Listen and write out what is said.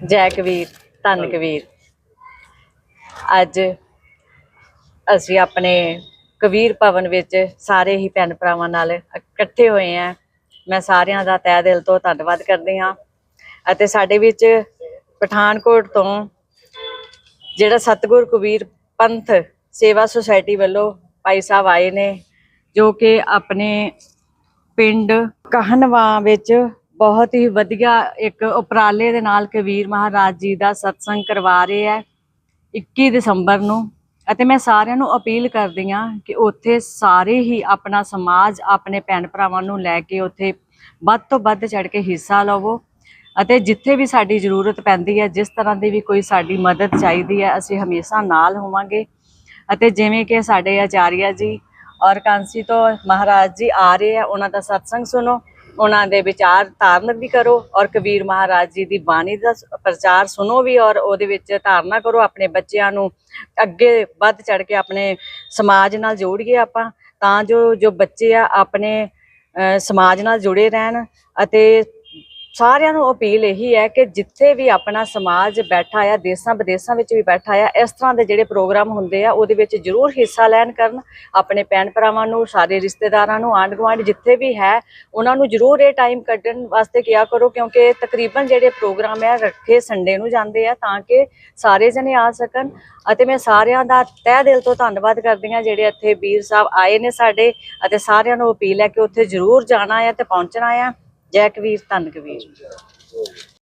ਜੈ ਕਬੀਰ ਧੰਨ ਕਬੀਰ ਅੱਜ ਅਸੀਂ ਆਪਣੇ ਕਬੀਰ ਭਵਨ ਵਿੱਚ ਸਾਰੇ ਹੀ ਭੈਣ ਭਰਾਵਾਂ ਨਾਲ ਇਕੱਠੇ ਹੋਏ ਆਂ ਮੈਂ ਸਾਰਿਆਂ ਦਾ ਤਹਿ ਦਿਲ ਤੋਂ ਧੰਨਵਾਦ ਕਰਦੀ ਹਾਂ। ਅਤੇ ਸਾਡੇ ਵਿੱਚ ਪਠਾਨਕੋਟ ਤੋਂ ਜਿਹੜਾ ਸਤਗੁਰ ਕਬੀਰ ਪੰਥ ਸੇਵਾ ਸੁਸਾਇਟੀ ਵੱਲੋਂ ਭਾਈ ਸਾਹਿਬ ਆਏ ਨੇ, ਜੋ ਕਿ ਆਪਣੇ ਪਿੰਡ ਕਹਨਵਾ ਵਿੱਚ ਬਹੁਤ ਹੀ ਵਧੀਆ ਇੱਕ ਉਪਰਾਲੇ ਦੇ ਨਾਲ ਕਬੀਰ ਮਹਾਰਾਜ ਜੀ ਦਾ ਸਤਸੰਗ ਕਰਵਾ ਰਹੇ ਹੈ 21 ਦਸੰਬਰ ਨੂੰ। ਅਤੇ ਮੈਂ ਸਾਰਿਆਂ ਨੂੰ ਅਪੀਲ ਕਰਦੀ ਹਾਂ ਕਿ ਉੱਥੇ ਸਾਰੇ ਹੀ ਆਪਣਾ ਸਮਾਜ, ਆਪਣੇ ਭੈਣ ਭਰਾਵਾਂ ਨੂੰ ਲੈ ਕੇ ਉੱਥੇ ਵੱਧ ਤੋਂ ਵੱਧ ਚੜ ਕੇ ਹਿੱਸਾ ਲਵੋ। ਅਤੇ ਜਿੱਥੇ ਵੀ ਸਾਡੀ ਜ਼ਰੂਰਤ ਪੈਂਦੀ ਹੈ, ਜਿਸ ਤਰ੍ਹਾਂ ਦੀ ਵੀ ਕੋਈ ਸਾਡੀ ਮਦਦ ਚਾਹੀਦੀ ਹੈ, ਅਸੀਂ ਹਮੇਸ਼ਾ ਨਾਲ ਹੋਵਾਂਗੇ। ਅਤੇ ਜਿਵੇਂ ਕਿ ਸਾਡੇ ਆਚਾਰੀਆ ਜੀ ਔਰ ਕਾਂਸੀ ਤੋਂ ਮਹਾਰਾਜ ਜੀ ਆ ਰਹੇ ਆ ਉਹਨਾਂ ਦਾ ਸਤਸੰਗ ਸੁਣੋ। ਉਹਨਾਂ ਦੇ ਵਿਚਾਰ ਧਾਰਨ ਵੀ ਕਰੋ ਔਰ ਕਬੀਰ ਮਹਾਰਾਜ ਜੀ ਦੀ ਬਾਣੀ ਦਾ ਸ- ਪ੍ਰਚਾਰ ਸੁਣੋ ਵੀ ਔਰ ਉਹਦੇ ਵਿੱਚ ਧਾਰਨਾ ਕਰੋ ਆਪਣੇ ਬੱਚਿਆਂ ਨੂੰ ਅੱਗੇ ਵੱਧ ਚੜ ਕੇ ਆਪਣੇ ਸਮਾਜ ਨਾਲ ਜੋੜੀਏ ਆਪਾਂ, ਤਾਂ ਜੋ ਜੋ ਬੱਚੇ ਆ ਆਪਣੇ ਸਮਾਜ ਨਾਲ ਜੁੜੇ ਰਹਿਣ ਅਤੇ ਸਾਰਿਆਂ ਨੂੰ ਅਪੀਲ ਇਹੀ ਹੈ ਕਿ ਜਿੱਥੇ ਵੀ ਆਪਣਾ ਸਮਾਜ ਬੈਠਾ ਆ, ਦੇਸਾਂ ਵਿਦੇਸਾਂ ਵਿੱਚ ਵੀ ਬੈਠਾ ਆ, ਇਸ ਤਰ੍ਹਾਂ ਦੇ ਜਿਹੜੇ ਪ੍ਰੋਗਰਾਮ ਹੁੰਦੇ ਆ, ਉਹਦੇ ਵਿੱਚ ਜ਼ਰੂਰ ਹਿੱਸਾ ਲੈਣ ਕਰਨ, ਆਪਣੇ ਭੈਣ ਭਰਾਵਾਂ ਨੂੰ, ਸਾਰੇ ਰਿਸ਼ਤੇਦਾਰਾਂ ਨੂੰ ਆਂਢ ਗੁਆਂਢ ਜਿੱਥੇ ਵੀ ਹੈ, ਉਹਨਾਂ ਨੂੰ ਜ਼ਰੂਰ ਇਹ ਟਾਈਮ ਕੱਢਣ ਵਾਸਤੇ ਕਿਹਾ ਕਰੋ, ਕਿਉਂਕਿ ਤਕਰੀਬਨ ਜਿਹੜੇ ਪ੍ਰੋਗਰਾਮ ਆ, ਰੱਖੇ ਸੰਡੇ ਨੂੰ ਜਾਂਦੇ ਆ, ਤਾਂ ਕਿ ਸਾਰੇ ਜਣੇ ਆ ਸਕਣ। ਅਤੇ ਮੈਂ ਸਾਰਿਆਂ ਦਾ ਤਹਿ ਦਿਲ ਤੋਂ ਧੰਨਵਾਦ ਕਰਦੀ ਹਾਂ, ਜਿਹੜੇ ਇੱਥੇ ਵੀਰ ਸਾਹਿਬ ਆਏ ਨੇ ਸਾਡੇ, ਅਤੇ ਸਾਰਿਆਂ ਨੂੰ ਅਪੀਲ ਹੈ ਕਿ ਉੱਥੇ ਜ਼ਰੂਰ ਜਾਣਾ ਆ ਤੇ ਪਹੁੰਚਣਾ ਆ। ਜੈ ਕਬੀਰ ਧੰਨ ਕਬੀਰ